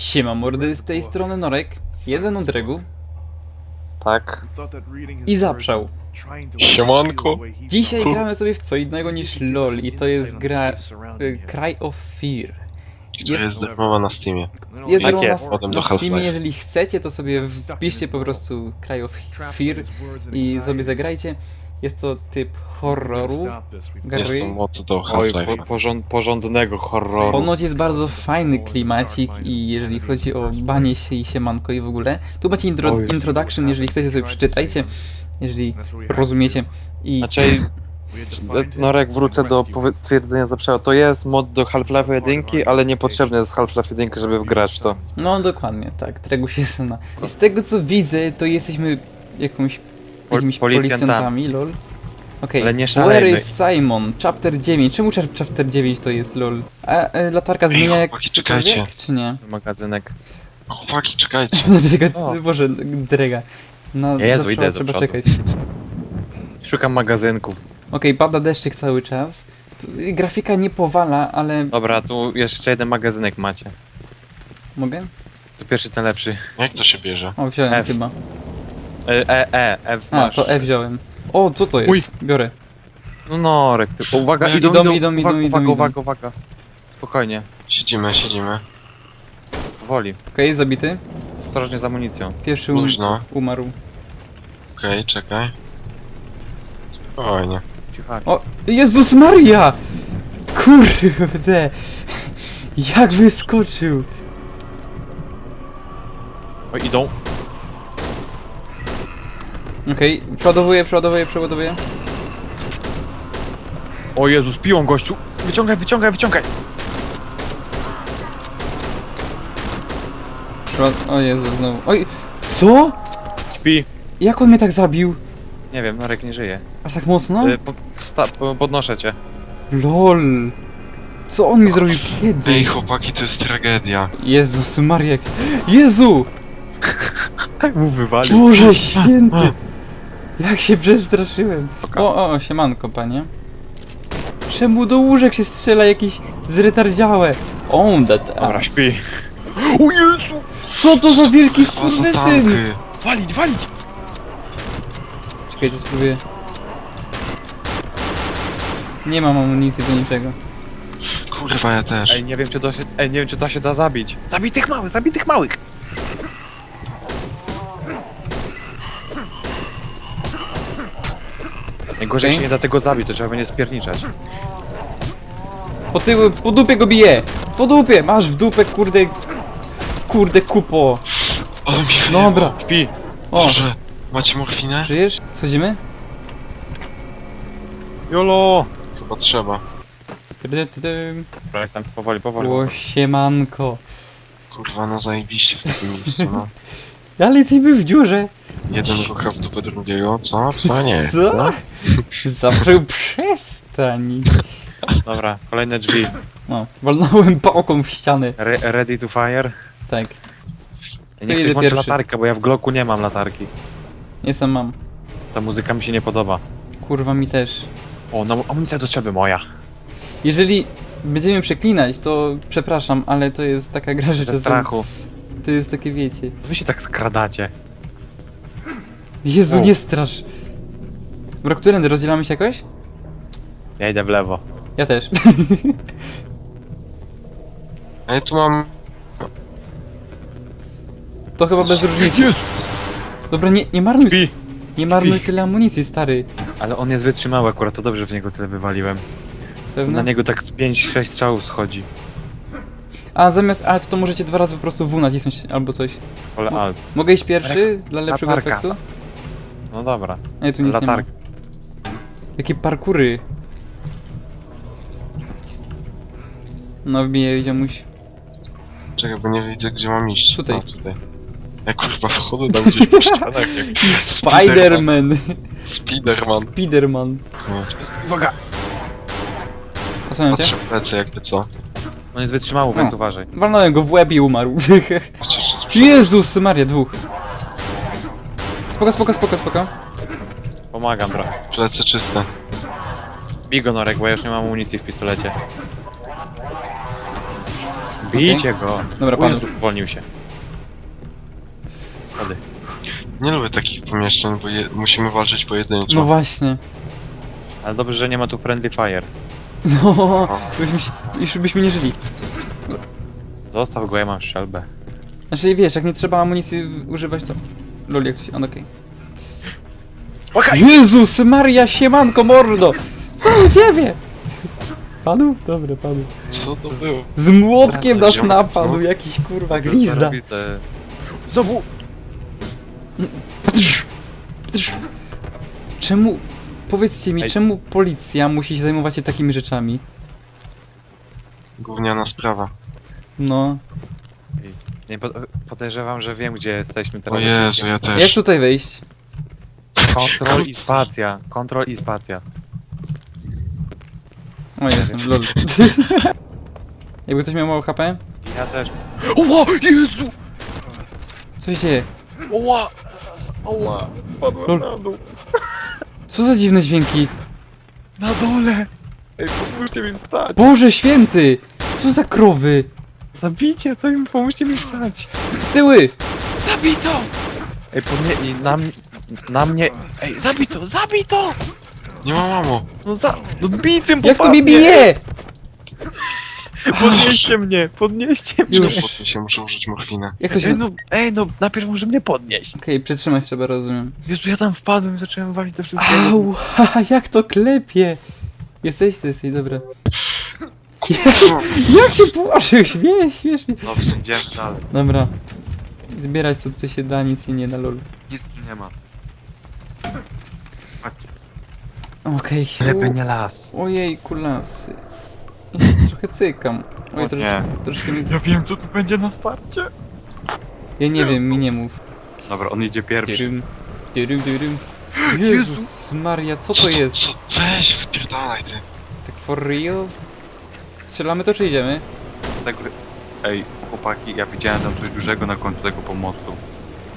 Siema mordy, z tej strony Norek, jest ze mną Dregu Tak. i Zaprzał. Siemanko. Dzisiaj gramy sobie w co innego niż LOL i to jest gra y, Cry of Fear. Jest- jest darmowa na Steamie. Jest Tak jest. na- Potem do na Steamie, jeżeli chcecie to sobie wpiszcie po prostu Cry of Fear i sobie zagrajcie. Jest to typ horroru, Jest gry. to moc do Oj, Half-Life. po, porząd, porządnego horroru. Ponoć jest bardzo fajny klimacik i jeżeli chodzi o banie się i siemanko i w ogóle. Tu macie intro, Oj. introduction, jeżeli chcecie sobie przeczytajcie, jeżeli rozumiecie. I Znaczy, Norek, wrócę do powie- stwierdzenia zaprzęła. To jest mod do Half-Life 1, ale niepotrzebny jest Half-Life 1, żeby wgrać w to. no dokładnie, tak, Treguś się zna. I z tego co widzę, to jesteśmy jakąś, jakimiś policjantami. policjantami, lol. Okej, Ale nie Where szalejmy. is Simon? Chapter 9. Czemu chap- chapter 9 to jest lol? A e, latarka zmienia jak chłopaki, cokolwiek, czekajcie. czy nie? Magazynek. Chłopaki, czekajcie. Drega, O. Boże, Drega. No, Jezu, zawsze idę do trzeba przodu. czekać. Szukam magazynków. Okej, pada deszczyk cały czas. Tu, y, grafika nie powala, ale... Dobra, tu jeszcze jeden magazynek macie. Mogę? To pierwszy, ten lepszy. Jak to się bierze? O, wziąłem F. chyba. E, e, e, F A, masz. to E wziąłem. O, co to jest? Uj. Biorę. No Norek, ty. Uwaga, Idą, idą, idą, idą, idą, uwaga, idą, uwaga, idą. uwaga, uwaga. Spokojnie, Siedzimy, siedzimy. powoli. Okej, zabity. Ostrożnie z amunicją. Pierwszy um Luźno. umarł. Okej, czekaj. Spokojnie. Cichacz. O, Jezus Maria! Kurde! Jak wyskoczył! O, idą. Okej, przeładowuję, przeładowuję, przeładowuję. O Jezus, piłą gościu. Wyciągaj, wyciągaj, wyciągaj. Przeład- o Jezu, znowu. Oj, co? Śpi. Jak on mnie tak zabił? Nie wiem, Norek nie żyje. Aż tak mocno? Y, po, wsta- po, podnoszę cię. LOL! Co on mi zrobił kiedy? Ej, chłopaki, to jest tragedia. Jezus Maria. jak- Jezu! Mu wywalił. Boże święty! Jak się przestraszyłem. O, o, o, siemanko, panie. Czemu do łóżek się strzela jakieś zretardziałe? On that Dobra, ass. śpi. O Jezu! Co to za wielki Co za skurwysyn? Walić, walić! Czekajcie, spróbuję. Nie mam amunicji do niczego. Kurwa, ja też. Ej, nie wiem czy to się, ej, nie wiem czy to się da zabić. Zabij tych małych, zabij tych małych! Okej. się nie da tego zabić, to trzeba będzie spierniczać. Po tyłu, po dupie go bije! Po dupie! Masz w dupę, kurde... Kurde, kupo! O, mi Dobra. Śpi! O, Boże, macie morfinę? żyjesz? Schodzimy? Jolo! Chyba trzeba. Dobra, jestem powoli, powoli. O, siemanko. Kurwa, no zajebiście w takim miejscu, no. Ale jesteśmy w dziurze. Jeden rucha w dupę drugiego, co? Co? Nie. Co? No? Zaprzył przestań. Dobra, kolejne drzwi. No, walnąłem pałką w ścianę. Re ready to fire? Tak, Ja nie chcę włączyć pierwszy. latarkę, bo ja w Glocku nie mam latarki. jestem mam. Ta muzyka mi się nie podoba. Kurwa mi też. O, no amunicja do strzelby moja. Jeżeli będziemy przeklinać, to przepraszam, ale to jest taka gra, że Ze to, strachu. to jest takie wiecie. Wy się tak skradacie. Jezu, O. nie strasz. Dobra, którędy? Rozdzielamy się jakoś? Ja idę w lewo. Ja też. Ej, tu mam... To chyba bez różnicy. Jezu! Dobra, nie, nie marnuj, Śpi! nie marnuj śpi. tyle amunicji, stary. Ale on jest wytrzymały akurat, to dobrze, że w niego tyle wywaliłem. Na Pewno? niego tak z 5-6 strzałów schodzi. A zamiast alt to możecie dwa razy po prostu W nacisnąć albo coś. Ale alt. Mogę iść pierwszy dla lepszego latarka. efektu? No dobra. Nie, tu nic nie ma. Jakie parkury. No wbijaj ziomuś. Czekaj, bo nie widzę, gdzie mam iść. Tutaj. A, tutaj. Ja kurwa wchodzę tam gdzieś po ścianach jak Spiderman! Spiderman. Spiderman. No. Uwaga! Cię? Patrzę w plecy jakby co. On jest wytrzymały, więc O. uważaj. Walnąłem go w łeb i umarł. Jezus Maria, dwóch. Spoko, spoko, spoko, spoko. Pomagam trochę. plecy czyste. Bij go Norek, bo ja już nie mam amunicji w pistolecie. Bijcie go! Dobra, O. Jezu, uwolnił się. Schody. Nie lubię takich pomieszczeń, bo je, musimy walczyć pojedynczo. No właśnie. Ale dobrze, że nie ma tu friendly fire. No, byśmy, się- już byśmy nie żyli. Zostaw go, ja mam strzelbę. Znaczy wiesz, jak nie trzeba amunicji w- używać, to... Lol, jak to się... On okej. Łakaj! Jezus Maria, siemanko mordo! Co u ciebie? Padł? Dobra, padł. Co to było? Z młotkiem nas napadł, jakiś kurwa glizda. Zarobiste. Znowu! Ptrz, ptrz. Czemu... Powiedzcie mi, Ej. czemu policja musi się zajmować się takimi rzeczami? Gówniana sprawa. No... Nie, po- podejrzewam, że wiem, gdzie jesteśmy O teraz. Jezu, ja Jak też. tutaj wejść? Kontrol i spacja. Kontrol i spacja. O Jezu, lol. Jakby ktoś miał mało HP? Ja też. Oła! Jezu! Co się dzieje? Oła! Oła! Spadłem Lol. na dół. Co za dziwne dźwięki? Na dole! Ej, pomóżcie mi wstać! Boże święty! Co za krowy? Zabijcie to i pomóżcie mi wstać! Z tyły! Zabito! Ej, podnie... i Na, m- na mnie... Ej, zabito! Zabito! Nie ma mamo. No za... No bijcie Jak to mnie bije? Podnieście mnie! Podnieście mnie! Już. Podnieś się, muszę użyć morfinę. Jak to się... Ej, no, ej, no, najpierw może mnie podnieść. Okej, przytrzymać trzeba, rozumiem. Jezu, ja tam wpadłem i zacząłem walić te wszystkie... Au, haha, jak to klepie! Jesteś, ty jesteś, dobra. Jak się płaszczył, śmie, śmiesznie. Dobrze, idziemy dalej. Dobra. Zbierać co tutaj się da, nic się nie da, lol. Nic tu nie ma. Okej. Lepiej nie las. Ojej, kulasy. Trochę cykam. Oj, O troszkę, nie. troszkę mi... Ja wiem, co tu będzie na starcie. Ja nie wiem, mi nie mów. Dobra, on idzie pierwszy. Dyrym, dyrym, dyrym. Jezus Maria, co to jest? Co, weź, wypierdalaj ty. Tak for real? Strzelamy to czy idziemy? Tak, ej, chłopaki, ja widziałem tam coś dużego na końcu tego pomostu.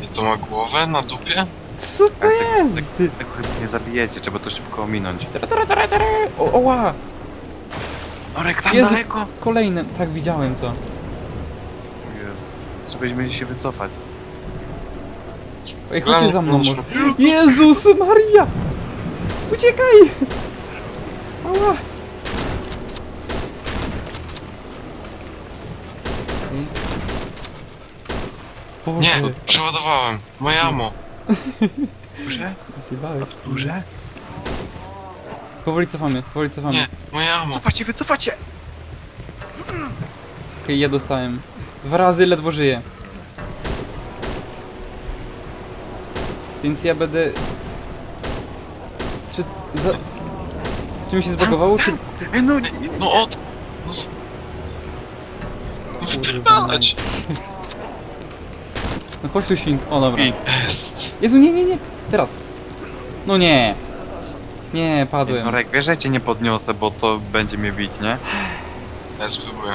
I to ma głowę na dupie? Co to Ale tak- jest? Tego chyba nie zabijecie, trzeba to szybko ominąć. Tara, tara. O, oła! Norek, tam Jezu. daleko! Kolejne, tak widziałem to. Jezu. Trzeba się wycofać. Ej, chodźcie za mną może. Jezus Maria! Uciekaj! Ała! Boże, Nie, przeładowałem. Moje amo. Duże? zjebałeś. A to duże? Powoli cofamy, powoli cofamy. Nie, moje amo. Wycofacie, wycofacie! Okej, ja dostałem. Dwa razy ledwo żyję. Więc ja będę... Czy... Za... Czy mi się zbagowało, czy... Ej, no, Ej, no od... No, z- no wypierdalać. Chodź tu świn. O dobra. Jest. Jezu, nie, nie, nie. Teraz. No nie. Nie, padłem. Norek, wiesz, że ja cię nie podniosę, bo to będzie mnie bić, nie? Ja spróbuję.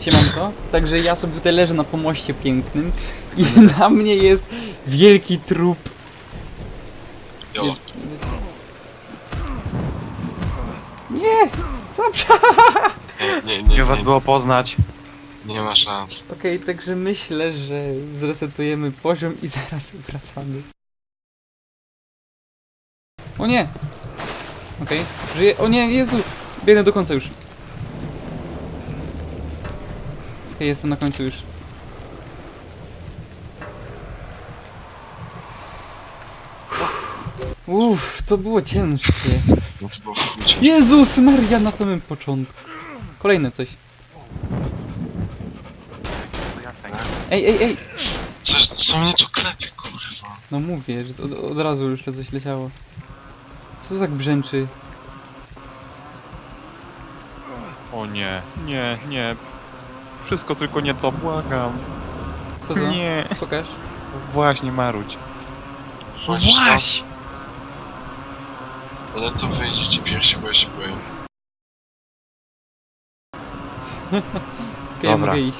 Siemanko. Także ja sobie tutaj leżę na pomoście pięknym i na mnie jest wielki trup. Jo. Nie! Zaprza! Nie, nie, nie, Miło was było poznać. Nie ma szans. Okej, także myślę, że zresetujemy poziom i zaraz wracamy. O nie! Okej, żyję. O nie, Jezu! Biegnę do końca już. Okej, jestem na końcu już. Uff, to było ciężkie. No to było. Jezus Maria na samym początku. Kolejne coś. To jasne. Ej, ej, ej! Coś, co mnie tu klepie, kurwa. No mówię, że od, od razu już coś leciało. Co za brzęczy? O nie, nie, nie. Wszystko tylko nie to, błagam. Co to? Nie. Pokaż. Właśnie, Maruć. Chodź tam, Ale to wyjdziecie pierwsi, bo ja się boję. Okej, Dobra. mogę iść.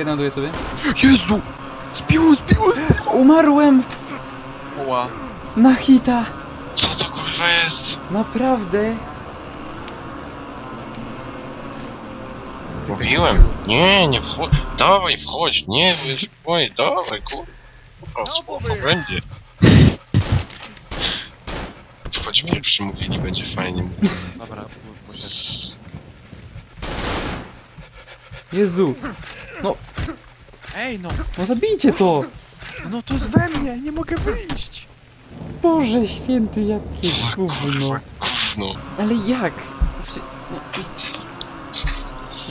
Okej, naładuję sobie. Jezu! Zbiło, zbiło! Umarłem! Oła. Na hita! Co to kurwa jest? Naprawdę? Mówiłem. Nie, nie wchodź. Dawaj, wchodź. Nie, wiesz, oj, dawaj, kurwa. Spoko, będzie. Wchodź pierwszy, mówili, będzie fajnie. Dobra, poszedł. Jezu! Ej no, No zabijcie to! no to jest we mnie, nie mogę wyjść. Boże święty, jakie gówno. Ale jak? Przy... no,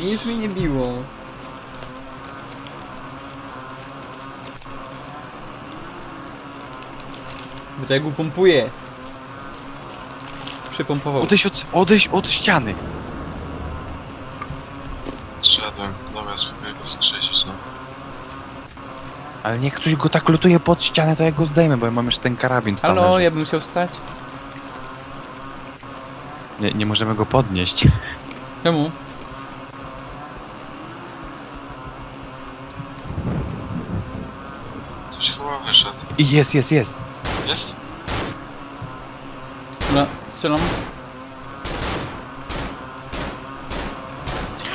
Nic mnie nie biło. Bregu pompuje. Przypompował. Odejdź od, odejdź od ściany. Zszedłem. Dobra, spróbuję go wskrzesić. Ale niech ktoś go tak lutuje pod ścianę, to ja go zdejmę, bo ja mam jeszcze ten karabin tam Halo, leży. ja bym musiał wstać. Nie, nie możemy go podnieść. Czemu? Coś chyba wyszedł. I jest, jest, jest. Jest? Dobra, strzelam.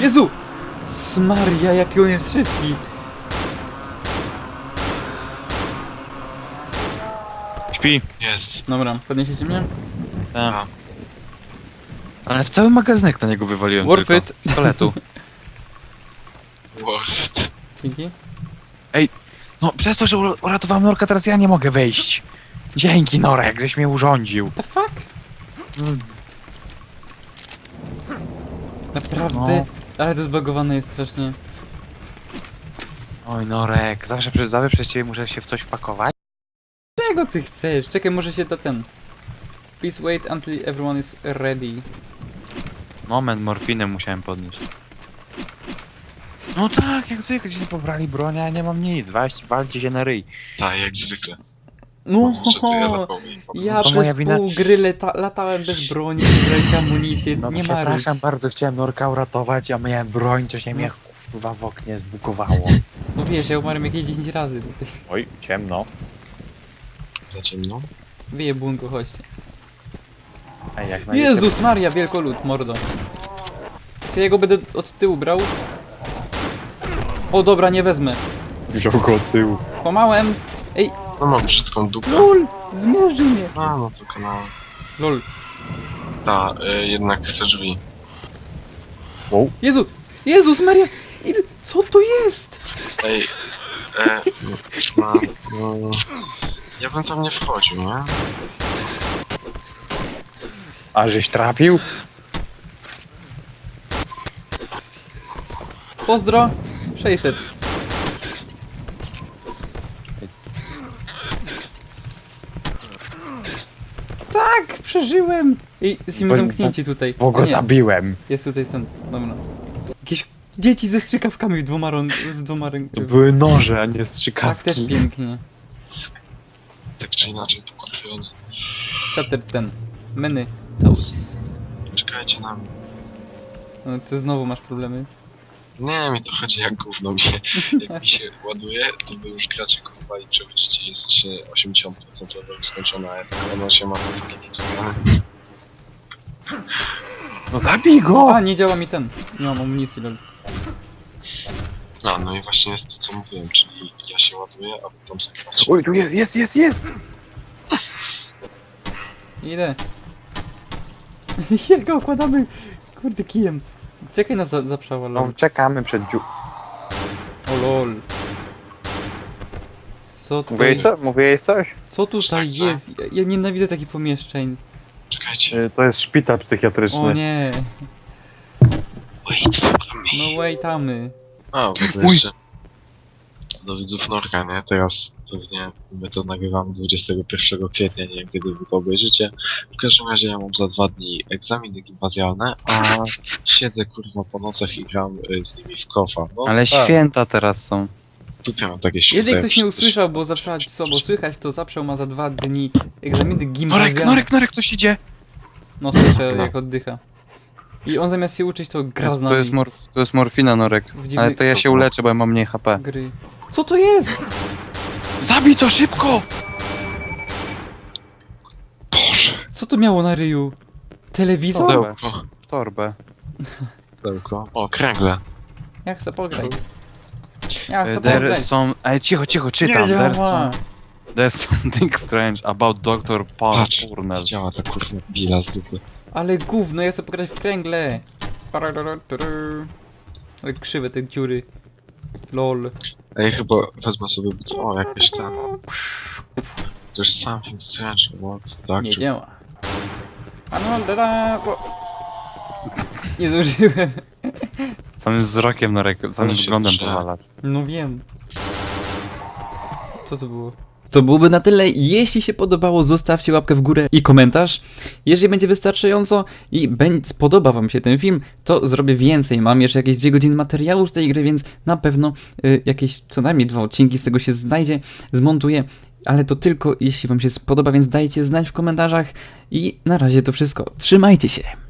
Jezu! Smaria, jaki on jest szybki. Śpi. Jest. Dobra, podniesiecie mnie? Tak. A, Ale w cały magazynek na niego wywaliłem Worth tylko. it. Pistoletu. worth. Dzięki. No, przez to, że ur- uratowałem Norka, teraz ja nie mogę wejść. Dzięki, Norek, żeś mnie urządził. The fuck? Naprawdę? No. Ale to zbagowane jest strasznie. Oj, Norek, zawsze, przez- zawsze przez ciebie muszę się w coś wpakować. Czego ty chcesz? Czekaj, może się to ten... Please wait until everyone is ready. Moment, morfinę musiałem podnieść. No tak, jak zwykle, gdzieś pobrali broń, a ja nie mam nic. Walcie, walcie się na ryj. Tak, jak zwykle. No, ja ja To przez wina- pół gry lata latałem bez broni, brać amunicję, No nie ma przepraszam bardzo, chciałem Norka uratować, a miałem broń, to się mnie kurwa w oknie zbukowało. No wiesz, ja umarłem jakieś 10 razy. Oj, ciemno. Za ciemno? Wyjebunko, chodźcie. Ej, jak Jezus Maria, wielkolud, mordo. Ty ja go będę od tyłu brał? O dobra, nie wezmę. Wziął go od tyłu. Kłamałem. Ej, No mam brzydką dupę. lol, zmierzył mnie. A, no to kanał. Lol. Ta, y, jednak chcę drzwi. Jezu, Jezus Maria, ile, co to jest? Ej, e, no, no, ja bym tam nie wchodził, nie? A żeś trafił? Pozdro, 600. Tak, przeżyłem. I jesteśmy Bo- zamknięci tutaj. Bo go Nie, zabiłem. Jest tutaj ten, dobra. Jakieś dzieci ze strzykawkami w dwoma, w dwoma rękami. były noże, a nie Tak strzykawki. też pięknie. Tak czy inaczej, pokurwiony. Chapter ten. Meny. Toads. Czekajcie na mnie. No ty znowu masz problemy. Nie, mi to chodzi jak gówno mi się, jak mi się ładuje, to wy już gracie kurwa i czy widzicie, jesteście 80% level skończona, a jak ono się ma to takie nic No zabij A, go! nie działa mi ten. Nie mam amunicji, lol. A, no i właśnie jest to co mówiłem, czyli ja się ładuję, a wy tam zagracie. Oj, tu jest, jest, jest, jest! Idę. Jak go okładamy, kurde, kijem. Czekaj na za zaprzała, No lol. czekamy przed dziu... O lol. Co tutaj, Mówiłeś co? Mówiłeś coś? co tutaj Tak, tak. jest? Ja, ja nienawidzę takich pomieszczeń. Czekajcie. Y, To jest szpital psychiatryczny. O nie. Wait for me. No wejtamy. A, w ogóle Uj. jeszcze do widzów Norka, nie? Teraz pewnie my to nagrywamy 21 kwietnia, nie wiem kiedy wy to obejrzycie. W każdym razie ja mam za dwa dni egzaminy gimnazjalne, a siedzę kurwa po nocach i gram y, z nimi w kofa. No, Ale tak, święta teraz są. Mam takie święta. Jeżeli jak ktoś nie wszyscy usłyszał, bo zaprzał słabo słychać, to zaprzał ma za dwa dni egzaminy Norek, gimnazjalne. Norek, Norek, ktoś idzie! No słyszę No. jak oddycha. I on zamiast się uczyć, to gra z nami to jest, morf, to jest morfina, Norek. w dziwny Ale to ja się uleczę, bo ja mam mniej HP. gry. Co to jest? Zabij to szybko! Boże, Co to miało na ryju? Telewizor? Pudełko, Torbę. pudełko. O, kręgle. Ja chcę pograć. Ja chcę There pograć. some... Ej, cicho, cicho, czytam. Nie There's działa. some... There's something strange about Dr. Paul Patrz, Purnell. działa ta kurwa bila z dupy. Ale gówno, ja chcę pograć w kręgle. Ale krzywe te dziury. Lol. Ej, chyba wezmę sobie. O, jakieś tam... There's something strange about Nie działa. Anwaldera, bo... Nie zużyłem. Samym wzrokiem, Norek, samym Ale się wyglądem powala. No wiem. Co to było? To byłoby na tyle. Jeśli się podobało, zostawcie łapkę w górę i komentarz. Jeżeli będzie wystarczająco i spodoba Wam się ten film, to zrobię więcej. Mam jeszcze jakieś dwie godziny materiału z tej gry, więc na pewno y, jakieś co najmniej dwa odcinki z tego się znajdzie, zmontuję. Ale to tylko jeśli Wam się spodoba, więc dajcie znać w komentarzach. I na razie to wszystko. Trzymajcie się.